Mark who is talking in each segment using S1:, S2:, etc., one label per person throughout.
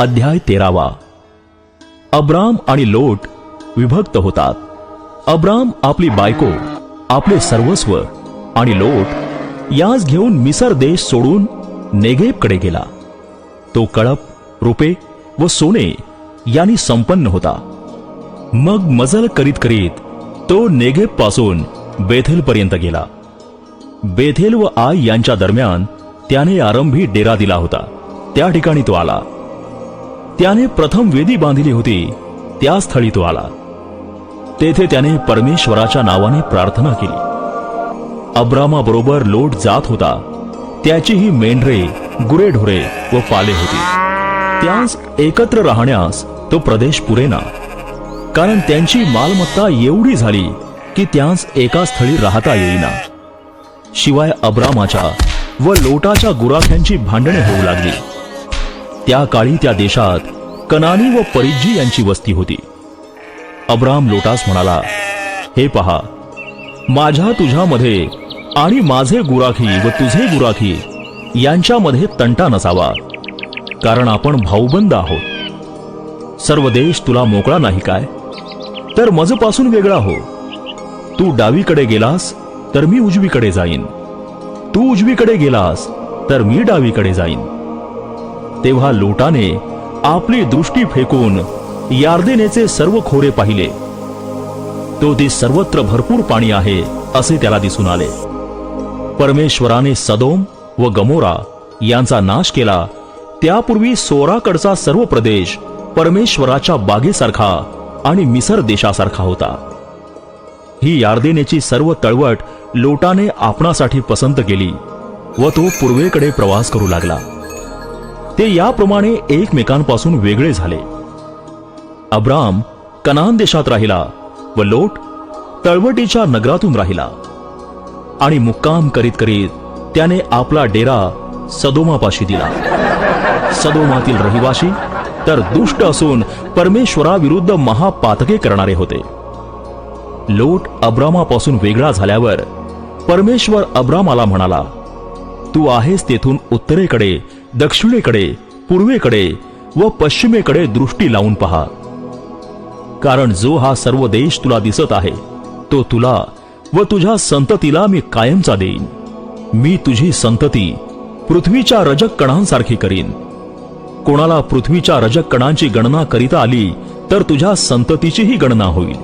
S1: अध्याय तेरावा. अब्राम आणि लोट विभक्त होतात. अब्राम आपली बायको आपले सर्वस्व आणि लोट यास घेऊन मिसर देश सोडून नेगेबकडे गेला. तो कळप रुपे व सोने यांनी संपन्न होता. मग मजल करीत करीत तो नेगेबपासून बेथेल पर्यंत गेला. बेथेल व आय यांच्या दरम्यान त्याने आरंभी डेरा दिला होता. त्या ठिकाणी तो आला. त्याने प्रथम वेदी बांधली होती. त्या स्थळी तो आला. तेथे त्याने परमेश्वराच्या नावाने प्रार्थना केली. अब्रामाबरोबर लोट जात होता. त्याचीही मेंढरे गुरेढोरे व पाले होती. त्यास एकत्र राहण्यास तो प्रदेश पुरेना. कारण त्यांची मालमत्ता एवढी झाली की त्यास एका स्थळी राहता येईना. शिवाय अब्रामाच्या व लोटाच्या गुराख्यांची भांडणे होऊ लागली. त्या काळी त्या देशात कनानी व परिज्जी यांची वस्ती होती. अब्राम लोटास म्हणाला हे पहा माझ्या तुझ्यामध्ये आणि माझे गुराखी व तुझे गुराखी यांच्यामध्ये तंटा नसावा कारण आपण भाऊबंद आहोत. सर्व देश तुला मोकळा नाही काय? तर मजपासून वेगळा हो. तू डावीकडे गेलास तर मी उजवीकडे जाईन. तू उजवीकडे गेलास तर मी डावीकडे जाईन. तेव्हा लोटाने आपली दृष्टी फेकून यार्देनेचे सर्व खोरे पाहिले. तो ती सर्वत्र भरपूर पाणी आहे असे त्याला दिसून आले. परमेश्वराने सदोम व गमोरा यांचा नाश केला. त्यापूर्वी सोराकडचा सर्व प्रदेश परमेश्वराच्या बागेसारखा आणि मिसर देशासारखा होता. ही यार्देनेची सर्व तळवट लोटाने आपणासाठी पसंत केली व तो पूर्वेकडे प्रवास करू लागला. ते याप्रमाणे एकमेकांपासून वेगळे झाले. अब्राम कनान देशात राहिला व लोट तळवटीच्या नगरातून राहिला. आणि मुक्काम करीत करीत त्याने आपला डेरा सदोमापाशी दिला. सदोमातील रहिवाशी तर दुष्ट असून परमेश्वराविरुद्ध महापातके करणारे होते. लोट अब्रामापासून वेगळा झाल्यावर परमेश्वर अब्रामाला म्हणाला तू आहेस तेथून उत्तरेकडे दक्षिणेकडे पूर्वेकडे व पश्चिमेकडे दृष्टी लावून पहा. कारण जो हा सर्व देश तुला दिसत आहे तो तुला व तुझ्या संततीला मी कायमचा देईन. मी तुझी संतती पृथ्वीच्या रजक कणांसारखी करीन. कोणाला पृथ्वीच्या रजक कणांची गणना करीता आली तर तुझ्या संततीचीही गणना होईल.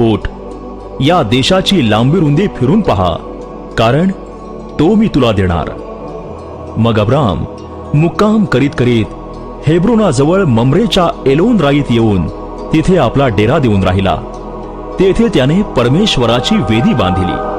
S1: ओठ या देशाची लांबी रुंदी फिरून पहा कारण तो मी तुला देणार. मग अब्राम मुक्काम करीत करीत हेब्रोनाजवळ ममरेच्या एलोन राईत येऊन तिथे आपला डेरा देऊन राहिला. तेथे त्याने परमेश्वराची वेदी बांधिली.